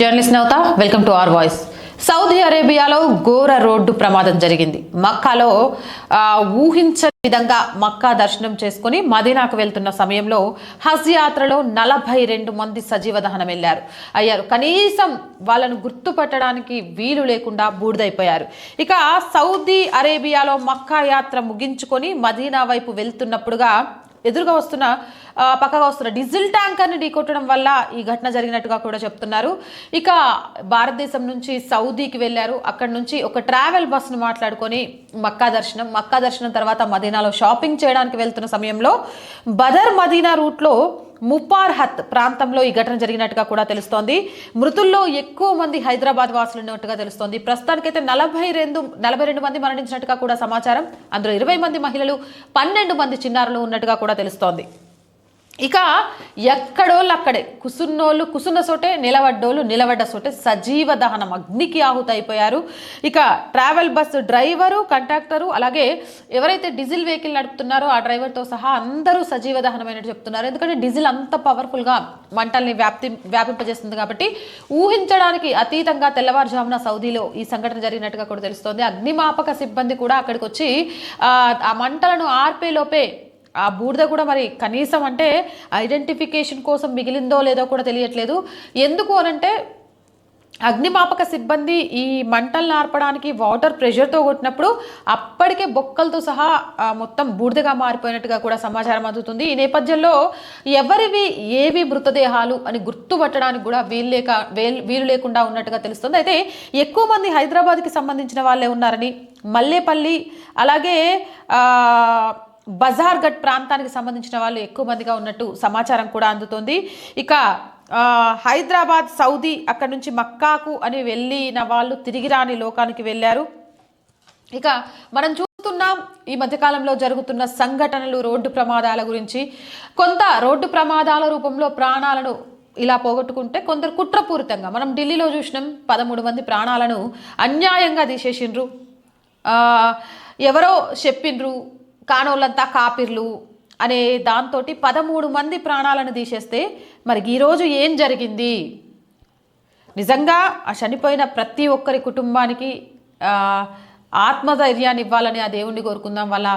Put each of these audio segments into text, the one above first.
Journalist Navatha welcome to R voice. Saudi అరేబియాలో ఘోర road ప్రమాదం జరిగింది. మక్కాలో ఊహించని విధంగా మక్కా దర్శనం చేసుకుని మదీనాకు వెళ్తున్న సమయంలో హజ్ యాత్రలో నలభై రెండు మంది సజీవ దహనం వెళ్ళారు. అయ్యారు. కనీసం వాళ్ళను గుర్తుపట్టడానికి వీలు లేకుండా బూడిదైపోయారు. ఇక సౌదీ అరేబియాలో మక్కా యాత్ర ముగించుకొని మదీనా వైపు వెళ్తున్నప్పుడుగా ఎదురుగా వస్తున్న పక్కగా వస్తున్న డీజిల్ ట్యాంకర్ని ఢీకొట్టడం వల్ల ఈ ఘటన జరిగినట్టుగా కూడా చెప్తున్నారు. ఇక భారతదేశం నుంచి సౌదీకి వెళ్ళారు. అక్కడ నుంచి ఒక ట్రావెల్ బస్సును మాట్లాడుకొని మక్కా దర్శనం మక్కా దర్శనం తర్వాత మదీనాలో షాపింగ్ చేయడానికి వెళ్తున్న సమయంలో బదర్ మదీనా రూట్లో ముపార్హత్ ప్రాంతంలో ఈ ఘటన జరిగినట్టుగా కూడా తెలుస్తోంది. మృతుల్లో ఎక్కువ మంది హైదరాబాద్ వాసులు ఉన్నట్టుగా తెలుస్తోంది. ప్రస్తుతానికైతే నలభై రెండు నలభై రెండు మంది మరణించినట్టుగా కూడా సమాచారం. అందులో ఇరవై మంది మహిళలు పన్నెండు మంది చిన్నారులు ఉన్నట్టుగా కూడా తెలుస్తోంది. ఇక ఎక్కడోళ్ళు అక్కడే కుసున్నోళ్ళు కుసున్న సోటే నిలబడ్డోళ్ళు నిలబడ్డ సోటే సజీవ దహనం. అగ్నికి ఆహుతి అయిపోయారు ఇక ట్రావెల్ బస్సు డ్రైవరు కండక్టరు అలాగే ఎవరైతే డీజిల్ వెహికల్ నడుపుతున్నారో ఆ డ్రైవర్తో సహా అందరూ సజీవ దహనమైనట్టు చెప్తున్నారు. ఎందుకంటే డీజిల్ అంత పవర్ఫుల్గా మంటల్ని వ్యాప్తి వ్యాపింపజేస్తుంది కాబట్టి ఊహించడానికి అతీతంగా తెల్లవారుజామున సౌదీలో ఈ సంఘటన జరిగినట్టుగా కూడా తెలుస్తోంది. అగ్నిమాపక సిబ్బంది కూడా అక్కడికి వచ్చి ఆ, ఆ మంటలను ఆర్పేలోపే ఆ బూడిద కూడా మరి కనీసం అంటే ఐడెంటిఫికేషన్ కోసం మిగిలిందో లేదో కూడా తెలియట్లేదు. ఎందుకు అనంటే అగ్నిమాపక సిబ్బంది ఈ మంటలను ఆర్పడానికి వాటర్ ప్రెషర్తో కొట్టినప్పుడు అప్పటికే బొక్కలతో సహా మొత్తం బూడిదగా మారిపోయినట్టుగా కూడా సమాచారం అందుతుంది. ఈ నేపథ్యంలో ఎవరివి ఏవి మృతదేహాలు అని గుర్తుపట్టడానికి కూడా వీలు లేక వేల్- వీలు లేకుండా ఉన్నట్టుగా తెలుస్తుంది. అయితే ఎక్కువ మంది హైదరాబాద్కి సంబంధించిన వాళ్ళే ఉన్నారని మల్లేపల్లి అలాగే బజార్ఘట్ ప్రాంతానికి సంబంధించిన వాళ్ళు ఎక్కువ మందిగా ఉన్నట్టు సమాచారం కూడా అందుతోంది. ఇక హైదరాబాద్ సౌదీ అక్కడి నుంచి మక్కాకు అని వెళ్ళిన వాళ్ళు తిరిగి రాని లోకానికి వెళ్ళారు. ఇక మనం చూస్తున్నాం ఈ మధ్యకాలంలో జరుగుతున్న సంఘటనలు రోడ్డు ప్రమాదాల గురించి. కొంత రోడ్డు ప్రమాదాల రూపంలో ప్రాణాలను ఇలా పోగొట్టుకుంటే కొందరు కుట్రపూరితంగా మనం ఢిల్లీలో చూసినాం పదమూడు మంది ప్రాణాలను అన్యాయంగా తీసేసిండ్రు. ఎవరో చెప్పిండ్రు కానోళ్ళంతా కాపిర్లు అనే దాంతో పదమూడు మంది ప్రాణాలను తీసేస్తే మరి ఈరోజు ఏం జరిగింది? నిజంగా ఆ చనిపోయిన ప్రతి ఒక్కరి కుటుంబానికి ఆత్మధైర్యాన్ని ఇవ్వాలని ఆ దేవుణ్ణి కోరుకుందాం వాళ్ళ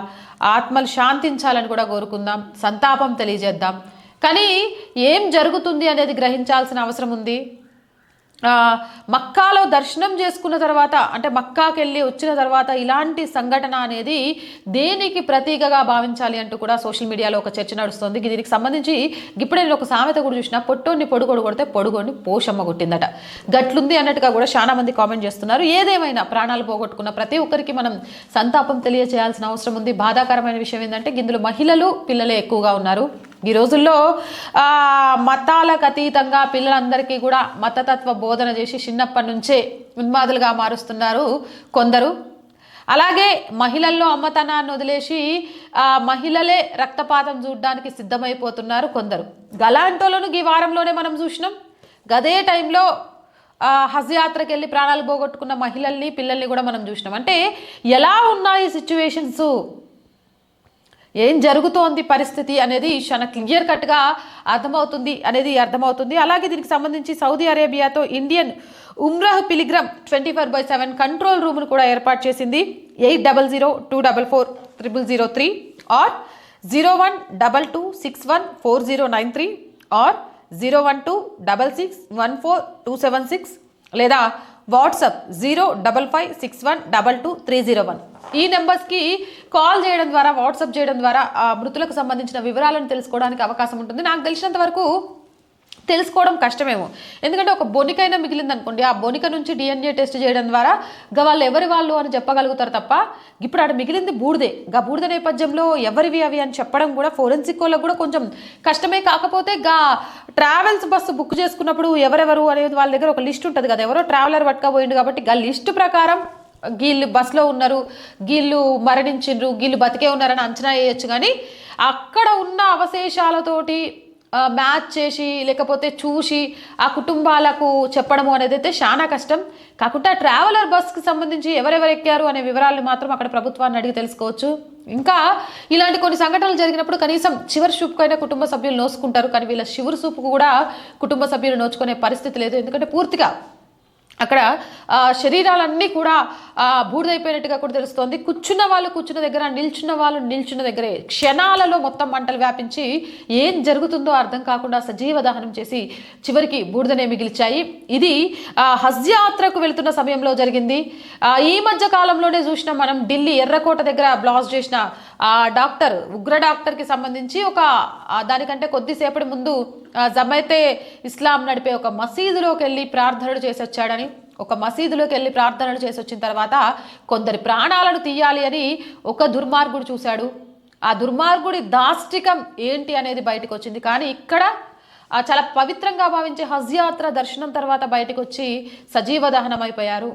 ఆత్మలు శాంతించాలని కూడా కోరుకుందాం సంతాపం తెలియజేద్దాం. కానీ ఏం జరుగుతుంది అనేది గ్రహించాల్సిన అవసరం ఉంది. మక్కాలో దర్శనం చేసుకున్న తర్వాత అంటే మక్కాకి వెళ్ళి వచ్చిన తర్వాత ఇలాంటి సంఘటన అనేది దేనికి ప్రతీకగా భావించాలి అంటూ కూడా సోషల్ మీడియాలో ఒక చర్చ నడుస్తుంది. దీనికి సంబంధించి ఇప్పుడే నేను ఒక సామెత కూడా చూసిన పొట్టోని పొడుగోడు కొడితే పొడుగోని పోషమ్మ కొట్టిందట. గట్లుంది అన్నట్టుగా కూడా చాలా మంది కామెంట్ చేస్తున్నారు. ఏదేమైనా ప్రాణాలు పోగొట్టుకున్న ప్రతి ఒక్కరికి మనం సంతాపం తెలియచేయాల్సిన అవసరం ఉంది. బాధాకరమైన విషయం ఏంటంటే ఇందులో మహిళలు పిల్లలే ఎక్కువగా ఉన్నారు. ఈ రోజుల్లో మతాలకు అతీతంగా పిల్లలందరికీ కూడా మతతత్వ బోధన చేసి చిన్నప్పటి నుంచే ఉన్మాదులుగా మారుస్తున్నారు కొందరు. అలాగే మహిళల్లో అమ్మతనాన్ని వదిలేసి మహిళలే రక్తపాతం చూడడానికి సిద్ధమైపోతున్నారు కొందరు. గలాంటోలను ఈ వారంలోనే మనం చూసినాం. గదే టైంలో హజ్ యాత్రకి వెళ్ళి ప్రాణాలు పోగొట్టుకున్న మహిళల్ని పిల్లల్ని కూడా మనం చూసినాం. అంటే ఎలా ఉన్నాయి సిచ్యువేషన్స్? ఏం జరుగుతోంది పరిస్థితి అనేది చాలా క్లియర్ కట్గా అర్థమవుతుంది అనేది అర్థమవుతుంది. అలాగే దీనికి సంబంధించి సౌదీ అరేబియాతో Indian ఉమ్రాహ్ pilgrim twenty four by seven control రూమ్ను కూడా ఏర్పాటు చేసింది. Eight double zero two double four triple zero three or zero one double two six one four zero nine three or zero one two double six one four two seven six లేదా WhatsApp zero double five six one double two three zero one. ఈ నెంబర్స్కి call చేయడం ద్వారా WhatsApp చేయడం ద్వారా ఆ మృతులకు సంబంధించిన వివరాలను తెలుసుకోవడానికి అవకాశం ఉంటుంది. నాకు తెలిసినంత వరకు తెలుసుకోవడం కష్టమేమో. ఎందుకంటే ఒక బొనికైనా మిగిలింది అనుకోండి ఆ బొనిక నుంచి డిఎన్ఏ టెస్ట్ చేయడం ద్వారా గా వాళ్ళు ఎవరి వాళ్ళు అని చెప్పగలుగుతారు తప్ప ఇప్పుడు ఆడ మిగిలింది బూడిదే. గా బూడిద నేపథ్యంలో ఎవరివి అవి అని చెప్పడం కూడా ఫోరెన్సిక్ వాళ్ళకు కూడా కొంచెం కష్టమే. కాకపోతే గా ట్రావెల్స్ బస్సు బుక్ చేసుకున్నప్పుడు ఎవరెవరు అనేది వాళ్ళ దగ్గర ఒక లిస్ట్ ఉంటుంది కదా. ఎవరో ట్రావెలర్ పట్టుకపోయిండు కాబట్టి గా లిస్ట్ ప్రకారం గీళ్ళు బస్లో ఉన్నారు గీళ్ళు మరణించిండ్రు గీళ్ళు బతికే ఉన్నారని అంచనా వేయొచ్చు కానీ అక్కడ ఉన్న అవశేషాలతోటి మ్యాచ్ చేసి లేకపోతే చూసి ఆ కుటుంబాలకు చెప్పడము అనేది అయితే చాలా కష్టం. కాకుండా ట్రావెలర్ బస్కి సంబంధించి ఎవరెవరు ఎక్కారు అనే వివరాలు మాత్రం అక్కడ ప్రభుత్వాన్ని అడిగి తెలుసుకోవచ్చు. ఇంకా ఇలాంటి కొన్ని సంఘటనలు జరిగినప్పుడు కనీసం చివరి చూపుకైనా కుటుంబ సభ్యులు నోసుకుంటారు. కానీ వీళ్ళ చివరి చూపుకు కూడా కుటుంబ సభ్యులు నోచుకునే పరిస్థితి లేదు. ఎందుకంటే పూర్తిగా అక్కడ శరీరాలన్నీ కూడా బూడిదైపోయినట్టుగా కూడా తెలుస్తోంది. కూర్చున్న వాళ్ళు కూర్చున్న దగ్గర నిల్చున్న వాళ్ళు నిల్చున్న దగ్గరే. క్షణాలలో మొత్తం మంటలు వ్యాపించి ఏం జరుగుతుందో అర్థం కాకుండా సజీవ దహనం చేసి చివరికి బూడిదనే మిగిల్చాయి. ఇది ఆ, హజ్ యాత్రకు వెళుతున్న సమయంలో జరిగింది. ఈ మధ్య కాలంలోనే చూసిన మనం ఢిల్లీ ఎర్రకోట దగ్గర బ్లాస్ట్ చేసిన ఆ డాక్టర్ ఉగ్ర డాక్టర్కి సంబంధించి ఒక దానికంటే కొద్దిసేపటి ముందు జమైతే ఇస్లాం నడిపే ఒక మసీదులోకి వెళ్ళి ప్రార్థనలు చేసి వచ్చాడని ఒక మసీదులోకి వెళ్ళి ప్రార్థనలు చేసి వచ్చిన తర్వాత కొందరి ప్రాణాలను తీయాలి అని ఒక దుర్మార్గుడు చూశాడు. ఆ దుర్మార్గుడి దాష్టికం ఏంటి అనేది బయటకు వచ్చింది కానీ ఇక్కడ చాలా పవిత్రంగా భావించే హజ్ యాత్ర దర్శనం తర్వాత బయటకు వచ్చి సజీవ దహనం అయిపోయారు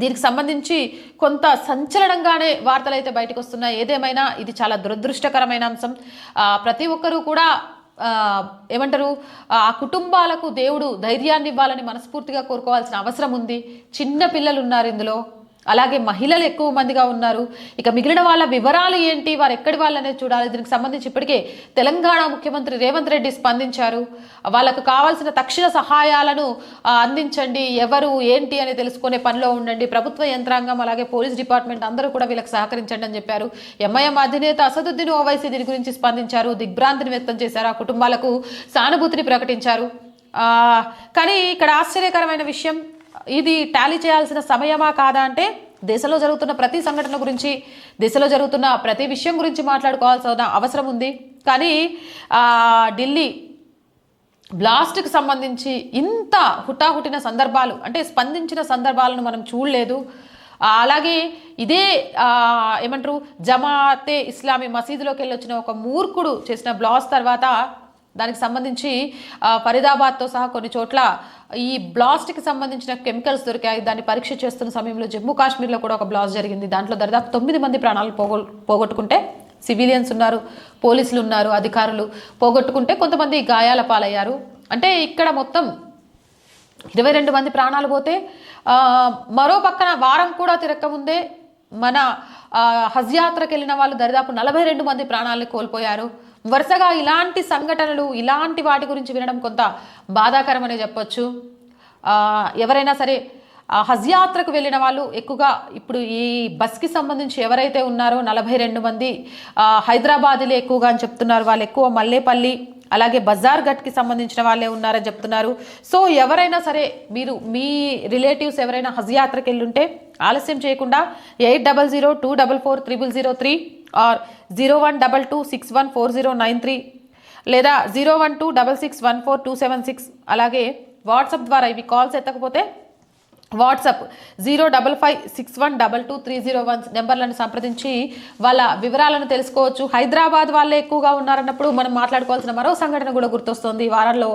దీనికి సంబంధించి కొంత సంచలనంగానే వార్తలు అయితే బయటకు వస్తున్నాయి ఏదేమైనా ఇది చాలా దురదృష్టకరమైన అంశం. ప్రతి ఒక్కరూ కూడా ఏమంటారు ఆ కుటుంబాలకు దేవుడు ధైర్యాన్ని ఇవ్వాలని మనస్ఫూర్తిగా కోరుకోవాల్సిన అవసరం ఉంది. చిన్న పిల్లలు ఉన్నారు ఇందులో. అలాగే మహిళలు ఎక్కువ మందిగా ఉన్నారు. ఇక మిగిలిన వాళ్ళ వివరాలు ఏంటి? వారు ఎక్కడి వాళ్ళనేది చూడాలి. దీనికి సంబంధించి ఇప్పటికే తెలంగాణ ముఖ్యమంత్రి రేవంత్ రెడ్డి స్పందించారు. వాళ్ళకు కావాల్సిన తక్షణ సహాయాలను అందించండి. ఎవరు ఏంటి అని తెలుసుకునే పనిలో ఉండండి. ప్రభుత్వ యంత్రాంగం అలాగే పోలీస్ డిపార్ట్మెంట్ అందరూ కూడా వీళ్ళకి సహకరించండి అని చెప్పారు. ఎంఐఎం అధినేత అసదుద్దీన్ ఓవైసీ దీని గురించి స్పందించారు. దిగ్భ్రాంతిని వ్యక్తం చేశారు. ఆ కుటుంబాలకు సానుభూతిని ప్రకటించారు. కానీ ఇక్కడ ఆశ్చర్యకరమైన విషయం ఇది టాలీ చేయాల్సిన సమయమా కాదా అంటే దేశంలో జరుగుతున్న ప్రతి సంఘటన గురించి దేశంలో జరుగుతున్న ప్రతి విషయం గురించి మాట్లాడుకోవాల్సిన అవసరం ఉంది. కానీ ఢిల్లీ బ్లాస్ట్కి సంబంధించి ఇంత హుటాహుటిన సందర్భాలు అంటే స్పందించిన సందర్భాలను మనం చూడలేదు. అలాగే ఇదే ఏమంటారు జమాతే ఇస్లామీ మసీదులోకి వెళ్ళి వచ్చిన ఒక మూర్ఖుడు చేసిన బ్లాస్ట్ తర్వాత దానికి సంబంధించి ఫరీదాబాద్తో సహా కొన్ని చోట్ల ఈ బ్లాస్ట్కి సంబంధించిన కెమికల్స్ దొరికాయి. దాన్ని పరీక్ష చేస్తున్న సమయంలో జమ్మూ కాశ్మీర్లో కూడా ఒక బ్లాస్ట్ జరిగింది. దాంట్లో దాదాపు తొమ్మిది మంది ప్రాణాలు పోగొ పోగొట్టుకుంటే సివిలియన్స్ ఉన్నారు పోలీసులు ఉన్నారు అధికారులు పోగొట్టుకుంటే కొంతమంది గాయాల పాలయ్యారు. అంటే ఇక్కడ మొత్తం ఇరవై రెండు మంది ప్రాణాలు పోతే మరో పక్కన వారం కూడా తిరక్కముందే మన హజ్ యాత్రకు వెళ్ళిన వాళ్ళు దరిదాపు నలభై రెండు మంది ప్రాణాలను కోల్పోయారు. వరుసగా ఇలాంటి సంఘటనలు ఇలాంటి వాటి గురించి వినడం కొంత బాధాకరమనే చెప్పొచ్చు. ఎవరైనా సరే హజ్ యాత్రకు వెళ్ళిన వాళ్ళు ఎక్కువగా ఇప్పుడు ఈ బస్కి సంబంధించి ఎవరైతే ఉన్నారో నలభై రెండు మంది ఆ, హైదరాబాద్లో ఎక్కువగా అని చెప్తున్నారు. వాళ్ళు ఎక్కువ మల్లేపల్లి అలాగే బజార్ ఘట్కి సంబంధించిన వాళ్ళే ఉన్నారని చెప్తున్నారు. సో ఎవరైనా సరే మీరు మీ రిలేటివ్స్ ఎవరైనా హజ్ యాత్రకు వెళ్ళుంటే ఆలస్యం చేయకుండా eight double zero two double four triple zero three or zero one double two six one four zero nine three లేదా zero one two double six one four two seven six. అలాగే WhatsApp ద్వారా ఇవి calls ఎత్తకపోతే WhatsApp zero double five six one double two three zero one నెంబర్లను సంప్రదించి వాళ్ళ వివరాలను తెలుసుకోవచ్చు. హైదరాబాద్ వాళ్ళే ఎక్కువగా ఉన్నారన్నప్పుడు మనం మాట్లాడుకోవాల్సిన మరో సంఘటన కూడా గుర్తొస్తుంది. ఈ వారంలో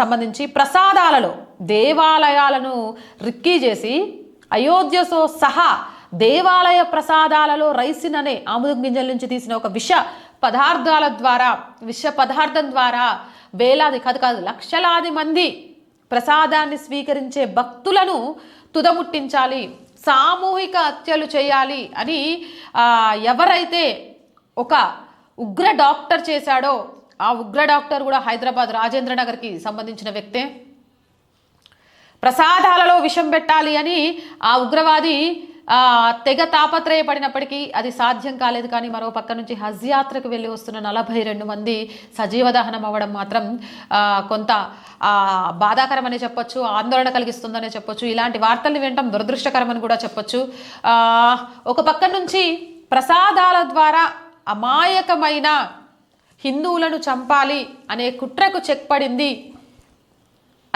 సంబంధించి ప్రసాదాలలో దేవాలయాలను రిక్కీ చేసి అయోధ్యతో సహా దేవాలయ ప్రసాదాలలో రైసిన్ అనే ఆముదం గింజల నుంచి తీసిన ఒక విష పదార్థాల ద్వారా విష పదార్థం ద్వారా వేలాది కాదు కాదు లక్షలాది మంది ప్రసాదాన్ని స్వీకరించే భక్తులను తుదముట్టించాలి సామూహిక హత్యలు చేయాలి అని ఎవరైతే ఒక ఉగ్ర డాక్టర్ చేశాడో ఆ ఉగ్ర డాక్టర్ కూడా హైదరాబాద్ రాజేంద్ర నగర్కి సంబంధించిన వ్యక్తే. ప్రసాదాలలో విషం పెట్టాలి అని ఆ ఉగ్రవాది తెగ తాపత్రయపడినప్పటికీ అది సాధ్యం కాలేదు కానీ మరో పక్క నుంచి హజ్ యాత్రకు వెళ్ళి వస్తున్న నలభై రెండు మంది సజీవ దహనం అవ్వడం మాత్రం కొంత బాధాకరమని చెప్పొచ్చు ఆందోళన కలిగిస్తుందనే చెప్పొచ్చు. ఇలాంటి వార్తలు వినటం దురదృష్టకరమని కూడా చెప్పొచ్చు. ఒక పక్క నుంచి ప్రసాదాల ద్వారా అమాయకమైన హిందువులను చంపాలి అనే కుట్రకు చెక్ పడింది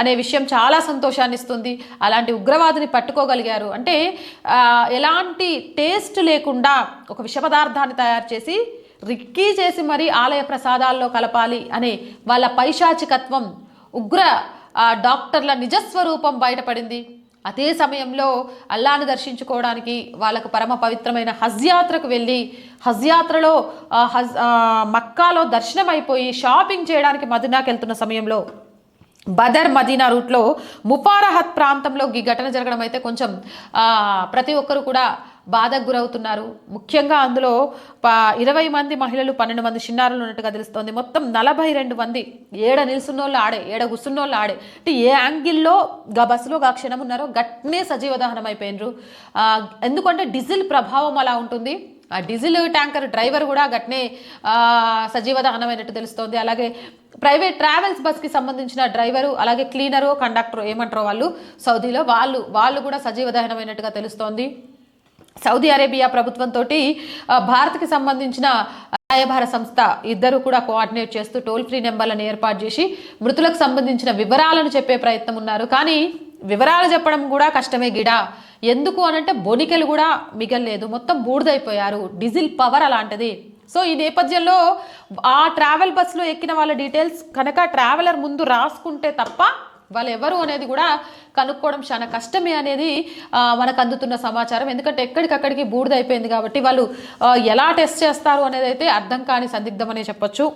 అనే విషయం చాలా సంతోషాన్ని ఇస్తుంది అలాంటి ఉగ్రవాదిని పట్టుకోగలిగారు. అంటే ఎలాంటి టేస్ట్ లేకుండా ఒక విష పదార్థాన్ని తయారు చేసి రిక్కీ చేసి మరీ ఆలయ ప్రసాదాల్లో కలపాలి అనే వాళ్ళ పైశాచికత్వం ఉగ్ర డాక్టర్ల నిజస్వరూపం బయటపడింది. అదే సమయంలో అల్లాను దర్శించుకోవడానికి వాళ్ళకు పరమ పవిత్రమైన హజ్ యాత్రకు వెళ్ళి హజ్ యాత్రలో హజ్ మక్కాలో దర్శనం అయిపోయి షాపింగ్ చేయడానికి మదీనాకి వెళ్తున్న సమయంలో బదర్ మదీనా రూట్లో ముఫారహత్ ప్రాంతంలో ఈ ఘటన జరగడం అయితే కొంచెం ప్రతి ఒక్కరు కూడా బాధకు గురవుతున్నారు. ముఖ్యంగా అందులో ప- ఇరవై మంది మహిళలు పన్నెండు మంది చిన్నారులు ఉన్నట్టుగా తెలుస్తోంది. మొత్తం నలభై రెండు మంది ఏడ నిల్సున్నోళ్ళు ఆడే ఏడ కూర్చున్నోళ్ళు ఆడే. అంటే ఏ యాంగిల్లో గా బస్సులో గా క్షణం ఉన్నారో గట్నే సజీవ దహనం అయిపోయినరు ఎందుకంటే డీజిల్ ప్రభావం అలా ఉంటుంది. ఆ డీజిల్ ట్యాంకర్ డ్రైవర్ కూడా గట్నే సజీవ దహనమైనట్టు తెలుస్తోంది. అలాగే ప్రైవేట్ ట్రావెల్స్ బస్కి సంబంధించిన డ్రైవరు అలాగే క్లీనరు కండక్టర్ ఏమంటారు వాళ్ళు సౌదీలో వాళ్ళు వాళ్ళు కూడా సజీవ దహనమైనట్టుగా తెలుస్తోంది. సౌదీ అరేబియా ప్రభుత్వంతో భారత్కి సంబంధించిన రాయభార సంస్థ ఇద్దరు కూడా కోఆర్డినేట్ చేస్తూ టోల్ ఫ్రీ నెంబర్లను ఏర్పాటు చేసి మృతులకు సంబంధించిన వివరాలను చెప్పే ప్రయత్నం ఉన్నారు. కానీ వివరాలు చెప్పడం కూడా కష్టమే గిడా. ఎందుకు అనంటే బొనికెలు కూడా మిగల్లేదు. మొత్తం బూడిదైపోయారు. డీజిల్ పవర్ అలాంటిది. సో ఈ నేపథ్యంలో ఆ ట్రావెల్ బస్సులో ఎక్కిన వాళ్ళ డీటెయిల్స్ కనుక ట్రావెలర్ ముందు రాసుకుంటే తప్ప వాళ్ళు ఎవరు అనేది కూడా కనుక్కోవడం చాలా కష్టమే అనేది మనకు అందుతున్న సమాచారం. ఎందుకంటే ఎక్కడికక్కడికి బూడిదైపోయింది కాబట్టి వాళ్ళు ఎలా టెస్ట్ చేస్తారు అనేది అయితే అర్థం కాని సందిగ్ధం అనే చెప్పొచ్చు.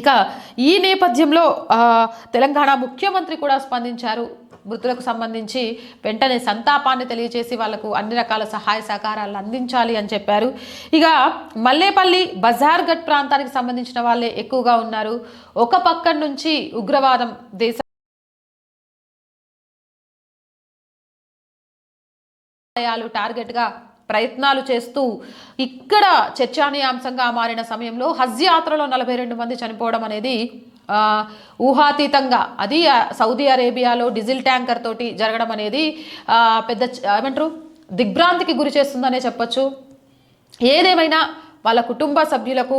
ఇక ఈ నేపథ్యంలో తెలంగాణ ముఖ్యమంత్రి కూడా స్పందించారు. మృతులకు సంబంధించి వెంటనే సంతాపాన్ని తెలియజేసి వాళ్ళకు అన్ని రకాల సహాయ సహకారాలు అందించాలి అని చెప్పారు. ఇక మల్లేపల్లి బజార్ఘట్ ప్రాంతానికి సంబంధించిన వాళ్ళే ఎక్కువగా ఉన్నారు. ఒక పక్క నుంచి ఉగ్రవాదం దేశ టార్గెట్గా ప్రయత్నాలు చేస్తూ ఇక్కడ చర్చానీయాంశంగా మారిన సమయంలో హజ్ యాత్రలో నలభై రెండు మంది చనిపోవడం అనేది ఊహాతీతంగా. అది సౌదీ అరేబియాలో డీజిల్ ట్యాంకర్ తోటి జరగడం అనేది పెద్ద ఏమంటారు? దిగ్భ్రాంతికి గురి చేస్తుందనే చెప్పొచ్చు. ఏదేమైనా వాళ్ళ కుటుంబ సభ్యులకు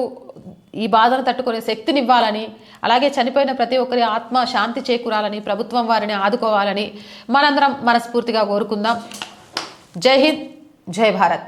ఈ బాధను తట్టుకునే శక్తినివ్వాలని అలాగే చనిపోయిన ప్రతి ఒక్కరి ఆత్మ శాంతి చేకూరాలని ప్రభుత్వం వారిని ఆదుకోవాలని మనందరం మనస్ఫూర్తిగా కోరుకుందాం. జై హింద్ జై భారత్.